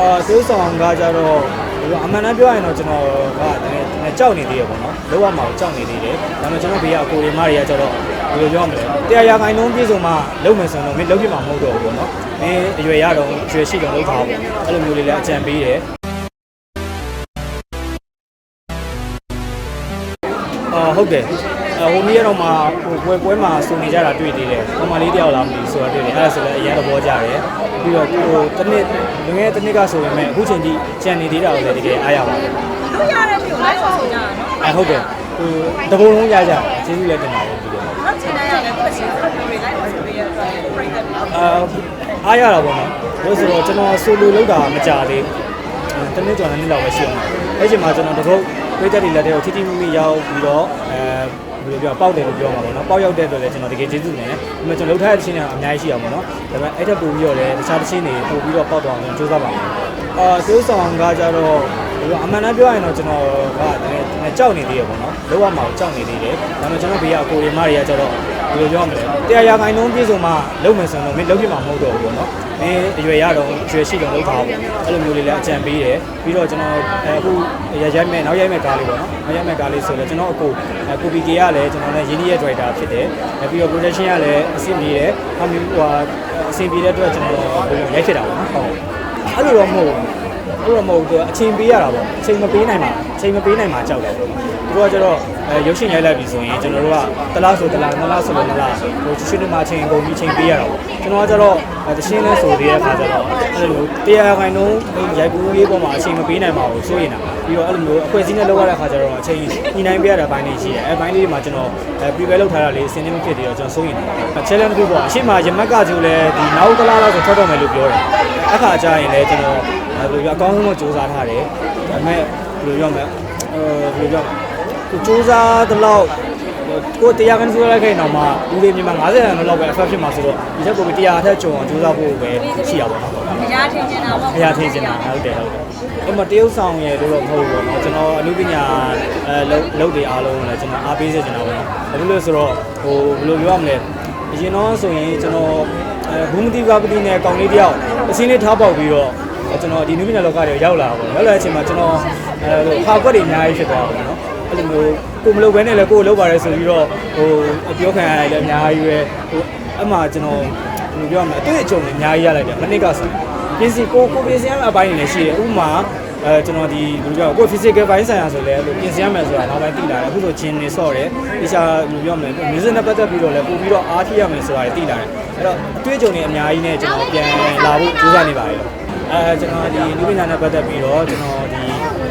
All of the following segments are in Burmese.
အာသိုးဆောင်ကကြတော့ဒီလိုအမှန်တမ်းပြောရရင်တော့ကျွန်တော်ကတကယ်တကယ်ကြောက်နေသေးရပေါ့နော်လောကမှာကြောက်နေသေးတယ်ဒါပေမဲ့ကျွန်တော်ဘေးကအကိုရီမတွေကကြတော့ဘယ်လိုပြောမလဲတရားရာခိုင်နှုန်းပြည့်စုံမှလုံးမယ်ဆိုတော့မင်းလုံးပြမှာမဟုတ်တော့ဘူးပေါ့နော်မင်းအရွယ်ရတော့ရွှေရှိတော့လုံးထားပေါ့အဲ့လိုမျိုးလေးလည်းအကြံပေးတယ်အာဟုတ်တယ်အ ဟိုနေ့ကတော့မှဟိုပွဲပွဲမှာစုံနေကြတာတွေ့သေးတယ်။ဟိုမလေးတယောက်လာမလို့ဆိုတာတွေ့တယ်။အဲ့ဒါဆိုလည်းအရင်သဘောကျတယ်။ပြီးတော့ဟိုတစ်နှစ်ငငယ်တစ်နှစ်ကဆိုပေမဲ့အခုချိန်ကြီးကြံနေသေးတာကိုလည်းတကယ်အားရပါတယ်လူရတဲ့မျိုးလိုက်ဆောင်ကြတာနော်။အဲဟုတ်တယ်။ဟိုတပုံလုံးရကြတယ်။ကျေးဇူးလည်းတင်ပါတယ်ပြီးတော့နောက်ချိန်တိုင်းရတယ်ကိုယ့်ရှင်ဆက်ပြီးလိုက်ဆောင်ပြီးရတဲ့ပြိတ္တတွေအာအားရတာပေါ့နော်။လို့ဆိုတော့ကျွန်တော်ဆိုလိုလောက်တာမကြသေးဘူး။တနေ့ကျော်နှစ်လောက်ပဲရှိအောင်။အဲ့ချိန်မှာကျွန်တော်တပုတ် ဝိသက်တွေလက်ထဲကိုထိထိမိမိရောက်ပြီးတော့အဲဘယ်လိုပြောပေါက်တယ်လို့ပြောမှာပေါ့နော်။ပေါက်ရောက်တဲ့အတွက်လည်းကျွန်တော်တကယ်ကျေးဇူးတင်တယ်။ဒါပေမဲ့ကျွန်တော်လှုပ်ထားတဲ့ချင်းတွေအများကြီးရှိအောင်ပေါ့နော်။ဒါပေမဲ့အဲ့ထက်ပိုပြီးတော့လည်းတခြားတစ်ချင်းတွေပို့ပြီးတော့ပေါက်သွားအောင်ကျွန်တော်စူးစမ်းပါမယ်။အာသိုးဆောင်ကကြတော့ဒီလိုအမှန်တမ်းပြောရရင်တော့ကျွန်တော်ကတကယ်တကယ်ကြောက်နေသေးရပေါ့နော်။လောကမှာကြောက်နေသေးတယ်။ဒါပေမဲ့ကျွန်တော်ဘေးကအကိုရီမတွေကကြတော့ ဘယ်လိုပြောမလဲ။တရားရာခိုင်နှုန်းပြည့်စုံမှလုံးမယ်ဆိုတော့မင်းလုံးပြမှာမဟုတ်တော့ဘူးပေါ့နော်။မင်းအရွယ်ရတော့ရွှေရှိတော့လုံးထားပေါ့။အဲ့လိုမျိုးလေးလည်းအကြံပေးတယ်။ပြီးတော့ကျွန်တော်အခုရရိုက်မဲ့နောက်ရိုက်မဲ့ကားလေးပေါ့နော်။နောက်ရိုက်မဲ့ကားလေးဆိုတော့ကျွန်တော်အကိုကိုပီကေကလည်းကျွန်တော်လည်းရင်းနှီးရဲ့ driver ဖြစ်တယ်။ပြီးတော့ production ကလည်းအဆင်ပြေတယ်။ဟောမျိုးဟိုအဆင်ပြေတဲ့အတွက်ကျွန်တော်ရိုက်ဖြစ်တာပေါ့နော်။ဟုတ်။အဲ့လိုတော့မဟုတ်ဘူး။ အဲ့လိုတော့မဟုတ်ဘူးအချိန်ပေးရတာပေါ့။အချိန်မပေးနိုင်မှာအချိန်မပေးနိုင်မှာကြောက်တယ်ပေါ့နော်။သူတို့ကကျတော့အဲရုပ်ရှင်ရိုက်လိုက်ပြီဆိုရင်ကျွန်တော်တို့ကတလားဆိုတလားနှစ်လားဆိုလို့နှစ်လားဟိုရွှေနှမချင်းအကုန်ပြီးချိန်ပေးရတာပေါ့ကျွန်တော်ကကျတော့တရှင်းလဲဆိုသေးတဲ့အခါကျတော့အဲ့လိုတရားခိုင်နှုန်းရိုက်ကူးလေးပေါ်မှာအချိန်မပေးနိုင်ပါဘူးစိုးရင်တာပြီးတော့အဲ့လိုမျိုးအဖွဲ့အစည်းနဲ့လောက်ရတဲ့အခါကျတော့အချိန်ညှိနှိုင်းပေးရတဲ့ဘိုင်းလေးရှိတယ်အဲဘိုင်းလေးတွေမှာကျွန်တော်အဲ prepare လုပ်ထားတာလေးအစင်းနေမဖြစ်သေးတော့ကျွန်တော်စိုးရင်တာ challenge တစ်ခုပေါ့အရှိမရမက်ကကျိုးလဲဒီနောက်တလားလောက်ဆိုထွက်တော့မယ်လို့ပြောတယ် အခါကျရင်လည်းကျွန်တော်ဘယ်လိုပြောအကောင်းဆုံးတော့စူးစမ်းထားတယ်ဒါပေမဲ့ဘယ်လိုပြောမလဲအဲဘယ်လိုပြောကိုစူးစမ်းတဲ့လောက်ကိုတရားကန်ဆိုလိုက်ခဲ့တော့မှလူတွေမြန်မာ90တန်းလောက်ပဲ effect ဖြစ်မှာဆိုတော့ဒီချက်ကိုတရားအထက်ကြုံအောင်စူးစမ်းဖို့ပဲရှိရပါတော့အရာထင်နေတာပေါ့အရာထင်နေတာဟုတ်တယ်ဟုတ်တယ်အဲ့မှာတရုတ်ဆောင်ရဲ့လို့တော့မဟုတ်ဘူးပေါ့နော်ကျွန်တော်အနုပညာအဲလုပ်လုပ်တွေအားလုံးလည်းကျွန်တော်အားပေးစေချင်တာပေါ့နော်ဘာဖြစ်လို့လဲဆိုတော့ဟိုဘယ်လိုပြောရမလဲအရင်တော့ဆိုရင်ကျွန်တော်အဲ ဘူမတိကပတိနဲ့ကောင်လေးတယောက်အစင်းလေးထားပေါက်ပြီးတော့ကျွန်တော်ဒီနုပညာလောကတွေရောက်လာတာပေါ့ရောက်လာတဲ့အချိန်မှာကျွန်တော်အဲခါကွက်တွေအများကြီးဖြစ်သွားတာပေါ့နော်အဲ့လိုမျိုးကိုမလုပ်ဘဲနဲ့လည်းကိုယ်လုပ်ပါရဲဆိုပြီးတော့ဟိုပြောခံရလည်းအများကြီးပဲဟိုအဲ့မှာကျွန်တော်ဘယ်လိုပြောရမလဲအတွေ့အကြုံတွေအများကြီးရလိုက်တယ်မနစ်ကဆိုပြင်စီကိုကိုပြင်စီရမယ့်အပိုင်းတွေလည်းရှိတယ်ဥပမာ အဲကျွန်တော်ဒီလူကြောကို physical ဘိုင်းဆိုင်ရာဆိုလဲလို့ပြင်စီရမယ်ဆိုတာနောက်ပိုင်းသိလာတယ်အခုဆိုဂျင်းနေဆော့တယ်တခြားလူပြောမလဲ music နဲ့ပတ်သက်ပြီးတော့လည်းပို့ပြီးတော့အားထိရမယ်ဆိုတာတွေသိလာတယ်အဲ့တော့အတွေ့အကြုံတွေအများကြီးနဲ့ကျွန်တော်ပြန်လာဖို့ကြိုးစားနေပါတယ်အဲကျွန်တော်ဒီလူပညာနဲ့ပတ်သက်ပြီးတော့ကျွန်တော်ဒီ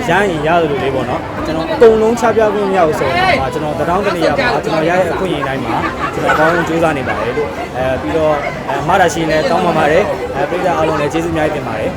ရရင်ရတယ်လို့လေးပေါ့နော်ကျွန်တော်အကုန်လုံးချပြခွင့်မရဘူးဆိုတော့မှာကျွန်တော်တထောင်တနေရာမှာကျွန်တော်ရရဲ့အခွင့်အရေးတိုင်းမှာကျွန်တော်ကောင်းကြိုးစားနေပါတယ်လို့အဲပြီးတော့အဲမှားတာရှိရင်လည်းတောင်းပန်ပါတယ်အဲပြည်သားအားလုံးလည်းကျေးဇူးအများကြီးတင်ပါတယ်